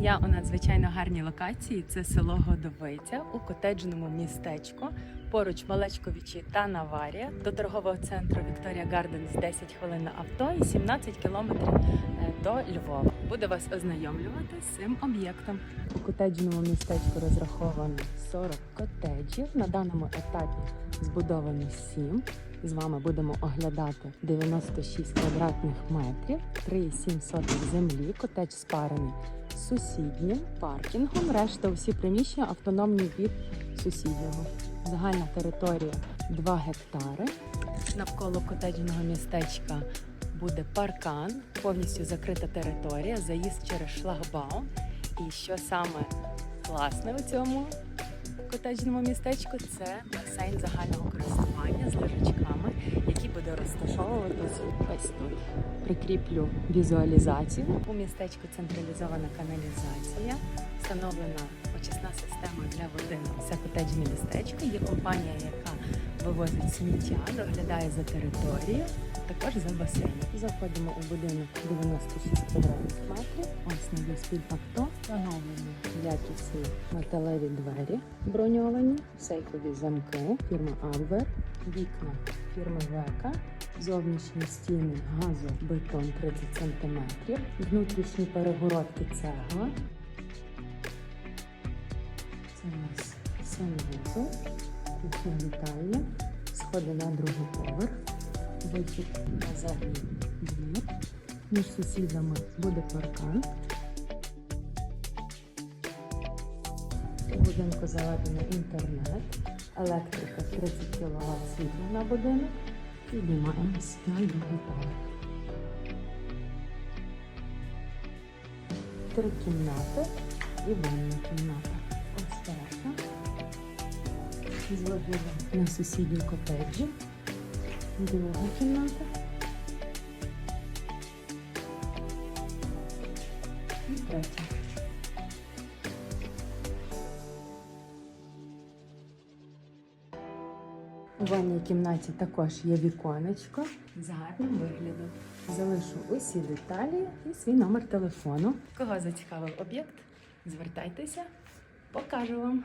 Я у надзвичайно гарній локації. Це село Годовиця у котеджному містечку. Поруч Малечковичі та Наварія. До торгового центру Вікторія Гарденс 10 хвилин на авто і 17 кілометрів е, до Львова. Буде вас ознайомлювати з цим об'єктом. У котеджному містечку розраховано 40 котеджів. На даному етапі збудовано 7. З вами будемо оглядати 96 квадратних метрів, 3,7 сотих землі, котедж спарений з сусіднім паркінгом. Решта усі приміщення автономні від сусіднього. Загальна територія 2 гектари. Навколо котеджного містечка буде паркан, повністю закрита територія, заїзд через шлагбаум. І що саме класне у цьому котеджному містечку це басейн загального користування з лежачками, який буде розташовуватись ось тут. Прикріплю візуалізацію. У містечку централізована каналізація, встановлена очисна система для води на все котеджне містечко. Є компанія, яка вивозить сміття, доглядає за територією, також за басейном. Заходимо у будинок 96 квадратних метрів. Ось новий спіль авто, встановлені якісні металеві двері, броньовані, сейфові замки, фірма Абвер, вікна фірми Века, зовнішні стіни газобетон 30 см, внутрішні перегородки цегла. Це у нас санвузол, кухня вітальня, сходи на другий поверх, вихід на задній двір. Між сусідами буде паркан. У будинку заведено інтернет, електрика 30 кВт світла на будинок. Піднімаємось на другий поверх. Три кімнати і ванна кімната. Ось перша. З на сусідній котеджі. Друга кімната. І третя. У ванній кімнаті також є віконечко з гарним виглядом. Залишу усі деталі і свій номер телефону. Кого зацікавив об'єкт? Звертайтеся, покажу вам.